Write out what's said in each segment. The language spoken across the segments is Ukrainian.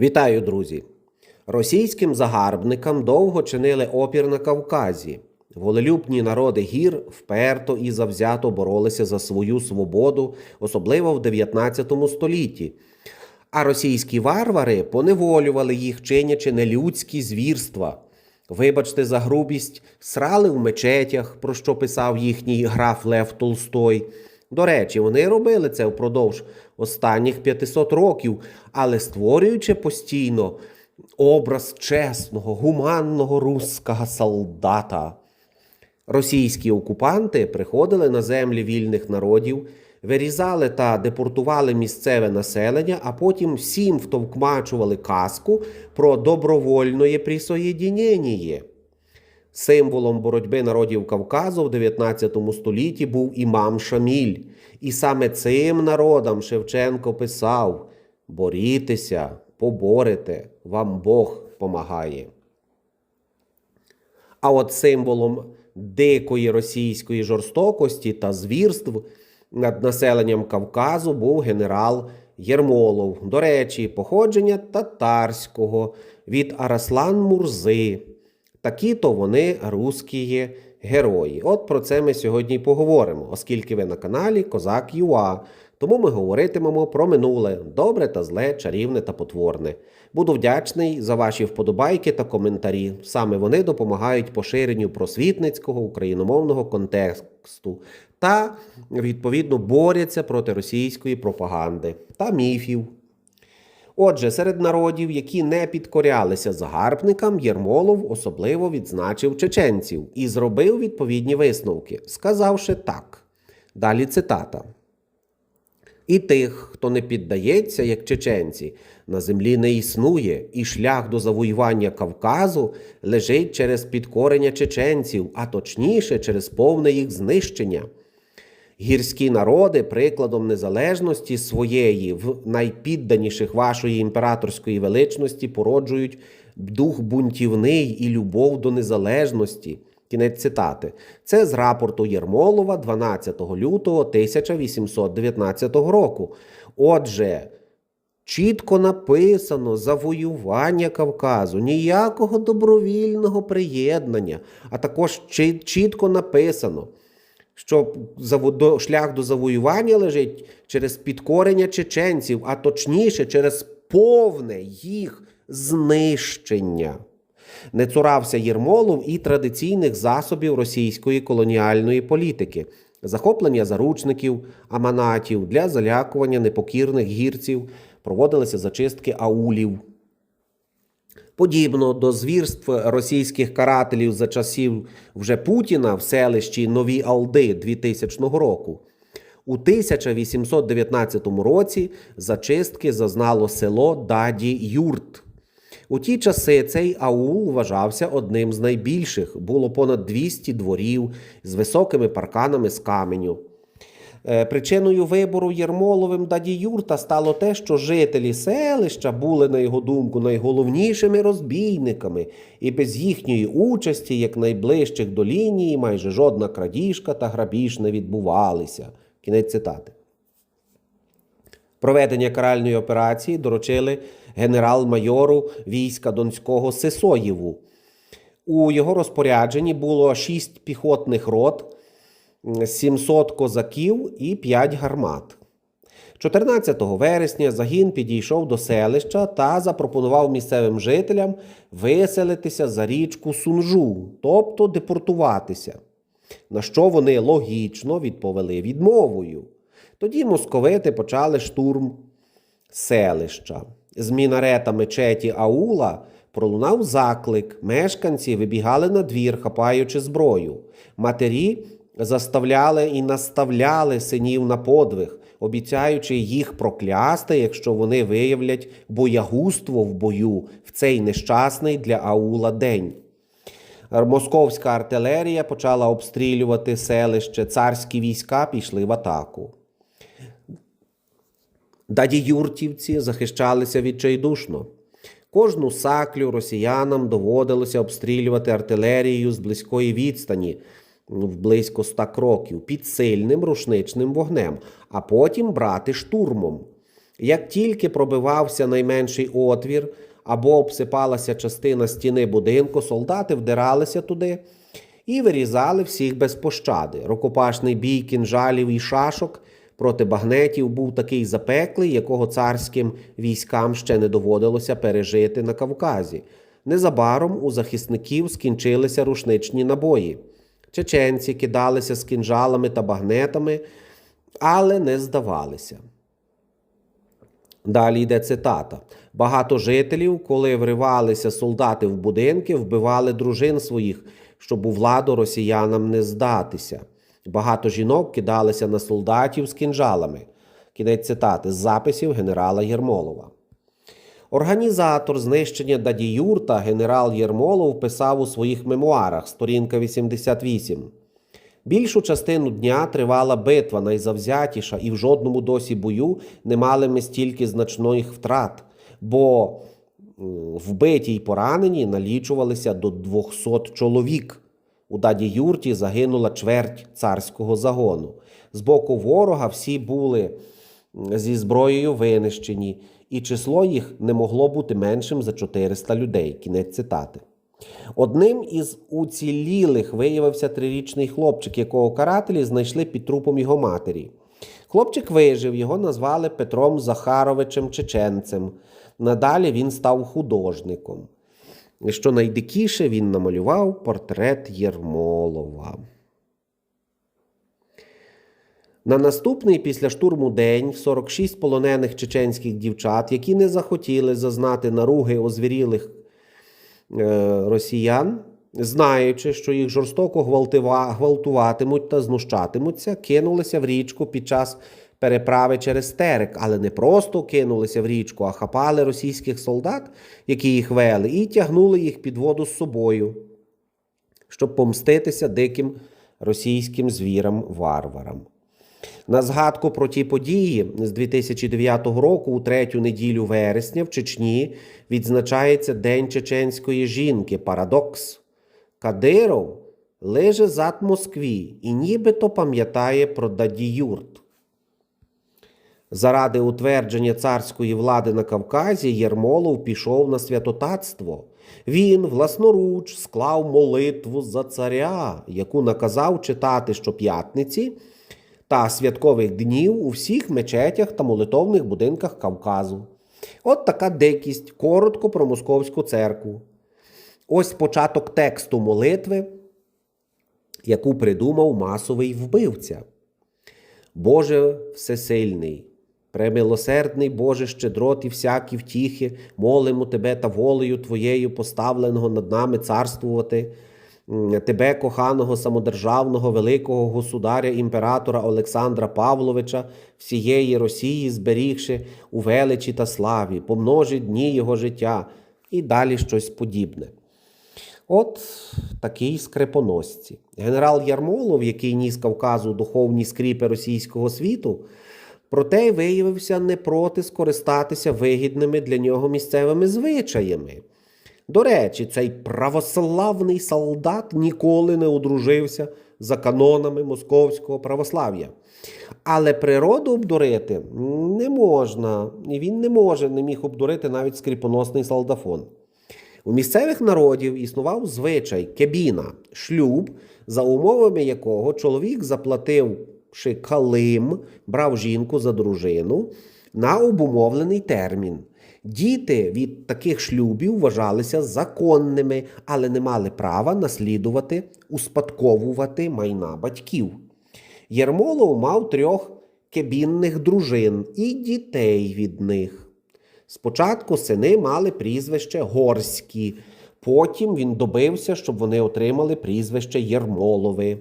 Вітаю, друзі! Російським загарбникам довго чинили опір на Кавказі. Волелюбні народи гір вперто і завзято боролися за свою свободу, особливо в 19 столітті. А російські варвари поневолювали їх, чинячи нелюдські звірства. Вибачте за грубість, срали в мечетях, про що писав їхній граф Лев Толстой. До речі, вони робили це впродовж останніх 500 років, але створюючи постійно образ чесного, гуманного русского солдата. Російські окупанти приходили на землі вільних народів, вирізали та депортували місцеве населення, а потім всім втовкмачували казку про добровольне присоєдінення. Символом боротьби народів Кавказу в 19 столітті був імам Шаміль. І саме цим народам Шевченко писав: борітеся, поборете, вам Бог помагає. А от символом дикої російської жорстокості та звірств над населенням Кавказу був генерал Єрмолов. До речі, походження татарського від Араслан Мурзи. Такі то вони русські герої. От про це ми сьогодні й поговоримо, оскільки ви на каналі Козак Юа. Тому ми говоритимемо про минуле, добре та зле, чарівне та потворне. Буду вдячний за ваші вподобайки та коментарі. Саме вони допомагають поширенню просвітницького україномовного контексту та, відповідно, борються проти російської пропаганди та міфів. Отже, серед народів, які не підкорялися загарбникам, Єрмолов особливо відзначив чеченців і зробив відповідні висновки, сказавши так. Далі цитата. І тих, хто не піддається, як чеченці, на землі не існує, і шлях до завоювання Кавказу лежить через підкорення чеченців, а точніше через повне їх знищення. Гірські народи прикладом незалежності своєї в найпідданіших вашої імператорської величності породжують дух бунтівний і любов до незалежності. Кінець цитати. Це з рапорту Єрмолова 12 лютого 1819 року. Отже, чітко написано завоювання Кавказу, ніякого добровільного приєднання, а також чітко написано що шлях до завоювання лежить через підкорення чеченців, а точніше, через повне їх знищення. Не цурався Єрмолов і традиційних засобів російської колоніальної політики, захоплення заручників, аманатів для залякування непокірних гірців, проводилися зачистки аулів. Подібно до звірств російських карателів за часів вже Путіна в селищі Нові Алди 2000 року. У 1819 році зачистки зазнало село Даді Юрт. У ті часи цей аул вважався одним з найбільших. Було понад 200 дворів з високими парканами з каменю. Е, причиною вибору Єрмоловим даді Юрта стало те, що жителі селища були, на його думку, найголовнішими розбійниками, і без їхньої участі, як найближчих до лінії, майже жодна крадіжка та грабіж не відбувалися. Кінець цитати. Проведення каральної операції доручили генерал-майору війська Донського Сисоєву. У його розпорядженні було шість піхотних рот. 700 козаків і 5 гармат. 14 вересня загін підійшов до селища та запропонував місцевим жителям виселитися за річку Сунжу, тобто депортуватися. На що вони логічно відповіли відмовою. Тоді московити почали штурм селища. З мінарета мечеті Аула пролунав заклик. Мешканці вибігали на двір, хапаючи зброю. Матері заставляли і наставляли синів на подвиг, обіцяючи їх проклясти, якщо вони виявлять боягузтво в бою в цей нещасний для Аула день. Московська артилерія почала обстрілювати селище, царські війська пішли в атаку. Дадіюртівці захищалися відчайдушно. Кожну саклю росіянам доводилося обстрілювати артилерією з близької відстані, в близько ста кроків під сильним рушничним вогнем, а потім брати штурмом. Як тільки пробивався найменший отвір або обсипалася частина стіни будинку, солдати вдиралися туди і вирізали всіх без пощади. Рукопашний бій кінжалів і шашок проти багнетів був такий запеклий, якого царським військам ще не доводилося пережити на Кавказі. Незабаром у захисників скінчилися рушничні набої. Чеченці кидалися з кінжалами та багнетами, але не здавалися. Далі йде цитата. Багато жителів, коли вривалися солдати в будинки, вбивали дружин своїх, щоб у владу росіянам не здатися. Багато жінок кидалися на солдатів з кінжалами. Кінець цитати з записів генерала Єрмолова. Організатор знищення Дадіюрта генерал Єрмолов писав у своїх мемуарах, сторінка 88. Більшу частину дня тривала битва найзавзятіша, і в жодному досі бою не мали ми стільки значних втрат, бо вбиті й поранені налічувалися до 200 чоловік. У даді юрті загинула чверть царського загону. З боку ворога всі були зі зброєю винищені, і число їх не могло бути меншим за 400 людей. Кінець цитати. Одним із уцілілих виявився трирічний хлопчик, якого карателі знайшли під трупом його матері. Хлопчик вижив, його назвали Петром Захаровичем Чеченцем. Надалі він став художником. Що найдикіше він намалював портрет Єрмолова. На наступний після штурму день 46 полонених чеченських дівчат, які не захотіли зазнати наруги озвірілих е, росіян, знаючи, що їх жорстоко гвалтуватимуть та знущатимуться, кинулися в річку під час переправи через Терек, але не просто кинулися в річку, а хапали російських солдат, які їх вели, і тягнули їх під воду з собою, щоб помститися диким російським звірам-варварам. На згадку про ті події з 2009 року, у третю неділю вересня, в Чечні відзначається День чеченської жінки. Парадокс. Кадиров лиже зад Москві і нібито пам'ятає про Дадіюрт. Заради утвердження царської влади на Кавказі Єрмолов пішов на святотатство. Він власноруч склав молитву за царя, яку наказав читати щоп'ятниці та святкових днів у всіх мечетях та молитовних будинках Кавказу. От така дикість, коротко про московську церкву. Ось початок тексту молитви, яку придумав масовий вбивця. Боже всесильний, премилосердний Боже щедрот і всякі втіхи, молимо Тебе та волею Твоєю поставленого над нами царствувати, Тебе, коханого самодержавного великого государя імператора Олександра Павловича, всієї Росії, зберігши у величі та славі, помножи дні його життя і далі щось подібне. От такий скрепоносці. Генерал Ярмолов, який ніс Кавказу духовні скріпи російського світу, проте виявився не проти скористатися вигідними для нього місцевими звичаями. До речі, цей православний солдат ніколи не одружився за канонами московського православ'я. Але природу обдурити не можна, і він не може, не міг обдурити навіть скріпоносний солдафон. У місцевих народів існував звичай кебіна, шлюб, за умовами якого чоловік заплативши калим, брав жінку за дружину на обумовлений термін. Діти від таких шлюбів вважалися законними, але не мали права наслідувати, успадковувати майна батьків. Єрмолов мав трьох кебінних дружин і дітей від них. Спочатку сини мали прізвище Горські, потім він добився, щоб вони отримали прізвище Єрмолови.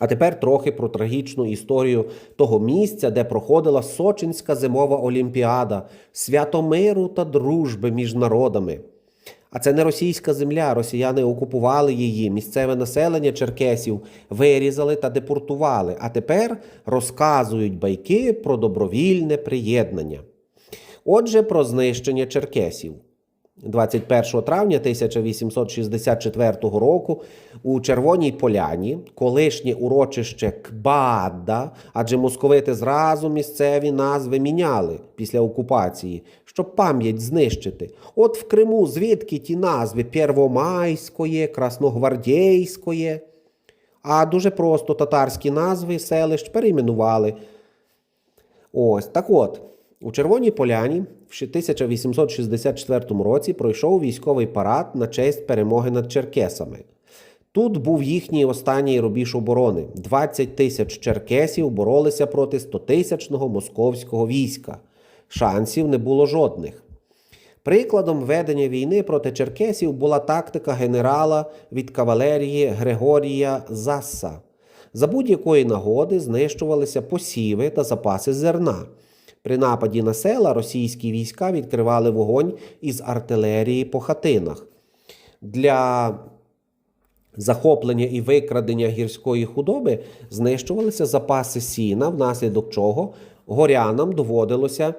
А тепер трохи про трагічну історію того місця, де проходила Сочинська зимова олімпіада, свято миру та дружби між народами. А це не російська земля. Росіяни окупували її, місцеве населення черкесів вирізали та депортували, а тепер розказують байки про добровільне приєднання. Отже, про знищення черкесів. 21 травня 1864 року у Червоній Поляні, колишнє урочище Кбада, адже московити зразу місцеві назви міняли після окупації, щоб пам'ять знищити. От в Криму звідки ті назви Первомайської, Красногвардійської. А дуже просто татарські назви селищ перейменували. Ось так от. У Червоній Поляні в 1864 році пройшов військовий парад на честь перемоги над черкесами. Тут був їхній останній рубіж оборони. 20 тисяч черкесів боролися проти 100-тисячного московського війська. Шансів не було жодних. Прикладом ведення війни проти черкесів була тактика генерала від кавалерії Григорія Засса. За будь-якої нагоди знищувалися посіви та запаси зерна. При нападі на села російські війська відкривали вогонь із артилерії по хатинах. Для захоплення і викрадення гірської худоби знищувалися запаси сіна, внаслідок чого горянам доводилося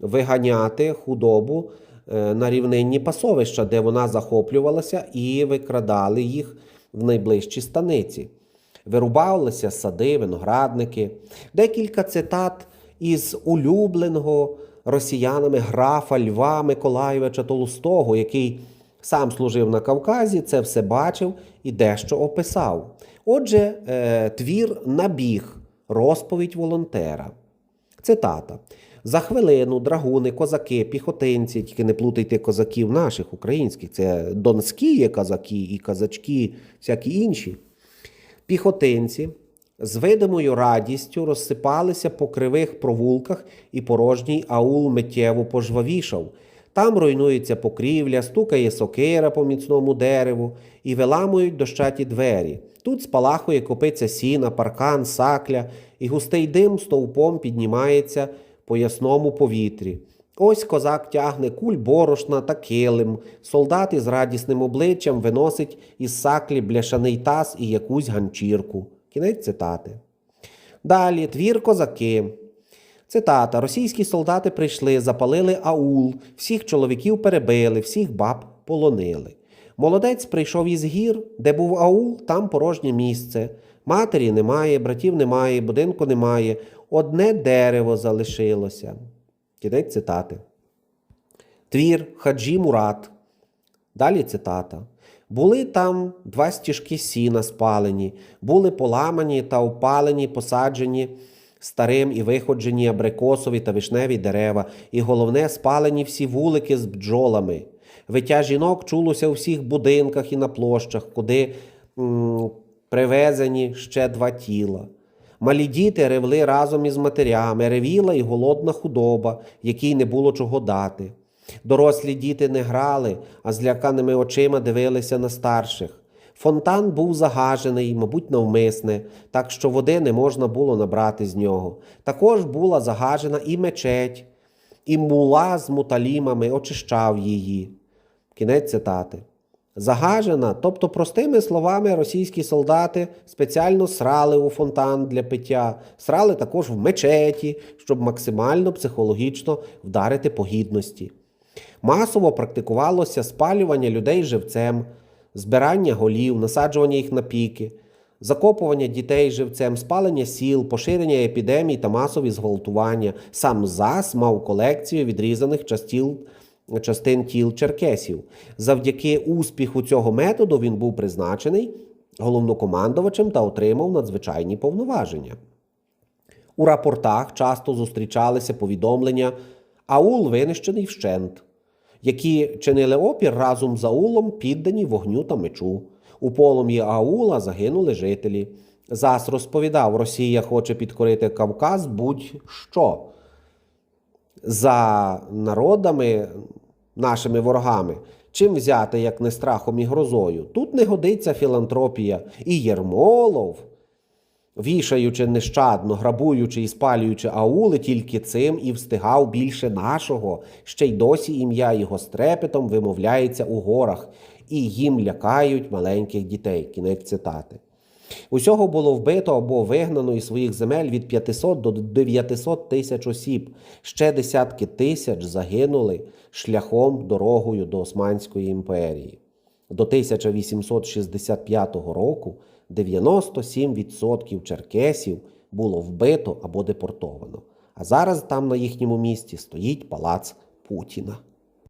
виганяти худобу е, на рівнинні пасовища, де вона захоплювалася, і викрадали їх в найближчі станиці. Вирубалися сади, виноградники. Декілька цитат із улюбленого росіянами графа Льва Миколайовича Толстого, який сам служив на Кавказі, це все бачив і дещо описав. Отже, е, твір набіг, розповідь волонтера. Цитата. За хвилину драгуни, козаки, піхотинці, тільки не плутайте козаків наших українських, це донські є козаки і казачки, всякі інші. Піхотинці з видимою радістю розсипалися по кривих провулках, і порожній аул миттєво пожвавішав. Там руйнується покрівля, стукає сокира по міцному дереву і виламують дощаті двері. Тут спалахує копиця сіна, паркан, сакля, і густий дим стовпом піднімається по ясному повітрі. Ось козак тягне куль борошна та килим. Солдат із радісним обличчям виносить із саклі бляшаний таз і якусь ганчірку. Кінець цитати. Далі твір козаки. Цитата: Російські солдати прийшли, запалили аул, всіх чоловіків перебили, всіх баб полонили. Молодець прийшов із гір, де був аул, там порожнє місце. Матері немає, братів немає, будинку немає. Одне дерево залишилося. Кінець цитати. Твір Хаджі Мурат. Далі цитата. Були там два стіжки сіна спалені, були поламані та опалені, посаджені старим і виходжені абрикосові та вишневі дерева, і головне, спалені всі вулики з бджолами. Виття жінок чулося у всіх будинках і на площах, куди м, привезені ще два тіла. Малі діти ревли разом із матерями, ревіла і голодна худоба, якій не було чого дати. Дорослі діти не грали, а зляканими очима дивилися на старших. Фонтан був загажений, мабуть, навмисне, так що води не можна було набрати з нього. Також була загажена і мечеть, і мула з муталімами очищав її. Кінець цитати. Загажена, тобто, простими словами, російські солдати спеціально срали у фонтан для пиття, срали також в мечеті, щоб максимально психологічно вдарити по гідності. Масово практикувалося спалювання людей живцем, збирання голів, насаджування їх на піки, закопування дітей живцем, спалення сіл, поширення епідемій та масові зґвалтування. Сам ЗАС мав колекцію відрізаних частіл, частин тіл черкесів. Завдяки успіху цього методу він був призначений головнокомандувачем та отримав надзвичайні повноваження. У рапортах часто зустрічалися повідомлення Аул винищений вщент, які чинили опір разом з аулом, піддані вогню та мечу. У полум'ї аула загинули жителі. Зас розповідав, Росія хоче підкорити Кавказ будь-що. За народами, нашими ворогами, чим взяти, як не страхом і грозою. Тут не годиться філантропія. І Єрмолов, вішаючи нещадно, грабуючи і спалюючи аули, тільки цим і встигав більше нашого. Ще й досі ім'я його стрепетом вимовляється у горах, і їм лякають маленьких дітей. Кінець цитати. Усього було вбито або вигнано із своїх земель від 500 до 900 тисяч осіб. Ще десятки тисяч загинули шляхом дорогою до Османської імперії. До 1865 року 97% черкесів було вбито або депортовано. А зараз там на їхньому місці стоїть палац Путіна.